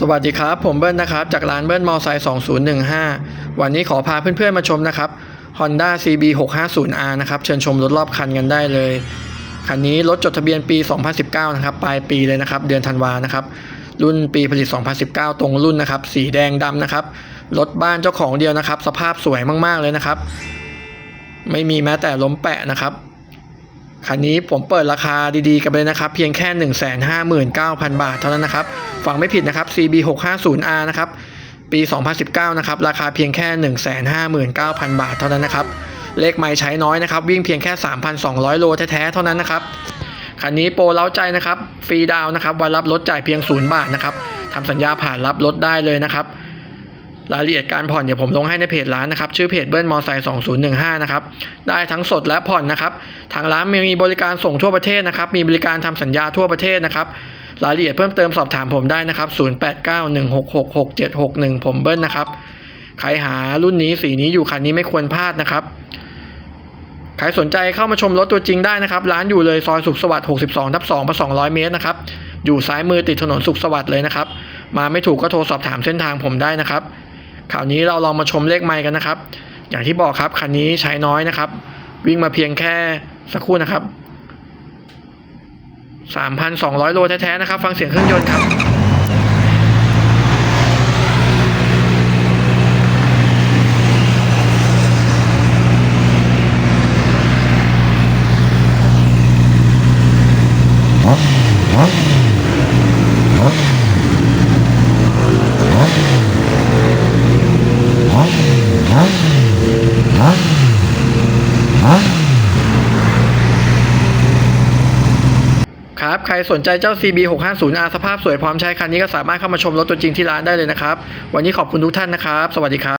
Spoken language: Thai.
สวัสดีครับ ผมเบิ้ลนะครับ จากร้านเบิ้ลมอไซค์2015 วันนี้ขอพาเพื่อนๆมาชมนะครับ Honda CB 650R นะครับ เชิญชมรถรอบคันกันได้เลย คันนี้รถจดทะเบียนปี 2019 นะครับ ปลายปีเลยนะครับ เดือนธันวานะครับ รุ่นปีผลิต 2019 ตรงรุ่นนะครับ สีแดงดำนะครับ รถบ้านเจ้าของเดียวนะครับ สภาพสวยมากๆเลยนะครับ ไม่มีแม้แต่ล้มแปะนะครับ คันนี้ผมเปิดราคาดีๆ กันไปเลยนะครับ เพียงแค่ 159,000 บาทเท่านั้นนะครับ ฟังไม่ผิดนะครับ CB 650R นะครับ ปี 2019 นะครับ ราคาเพียงแค่ 159,000 บาทเท่านั้นนะครับ เลขไม่ใช้น้อยนะครับ วิ่งเพียงแค่ 3,200 โลแท้ๆ เท่านั้นนะครับคันนี้โปรเล้าใจนะครับ ฟรีดาวน์นะครับ วันรับรถจ่ายเพียง 0 บาทนะครับทำสัญญาผ่านรับรถได้เลยนะครับ รายละเอียดการผ่อนเดี๋ยวผมลงให้ในเพจร้านนะครับ ชื่อเพจเบิ้ลมอไซค์2015 นะครับ ได้ทั้งสดและผ่อนนะครับ ทางร้านมีบริการส่งทั่วประเทศนะครับ มีบริการทำสัญญาทั่วประเทศนะครับ รายละเอียดเพิ่มเติมสอบถามผมได้นะครับ 0891666761 ผมเบิ้ลนะครับ ใครหารุ่นนี้สีนี้อยู่คันนี้ไม่ควรพลาดนะครับใครสนใจเข้ามาชมรถตัวจริงได้นะครับ ร้านอยู่เลยซอยสุขสวัสดิ์62ทับ2ประ200 เมตรนะครับ อยู่ซ้ายมือติดถนนสุขสวัสดิ์เลยนะครับ มาไม่ถูกก็โทรสอบถามเส้นทางผมได้นะครับ คราวนี้เราลองมาชมเลขไม้กันนะครับ อย่างที่บอกครับคันนี้ใช้น้อยนะครับ วิ่งมาเพียงแค่สักครู่นะครับ 3,200 โลแท้ๆนะครับ ฟังเสียงเครื่องยนต์ครับ ครับ ใครสนใจเจ้า CB 650R สภาพสวยพร้อมใช้คันนี้ก็สามารถเข้ามาชมรถตัวจริงที่ร้านได้เลยนะครับ วันนี้ขอบคุณทุกท่านนะครับ สวัสดีครับ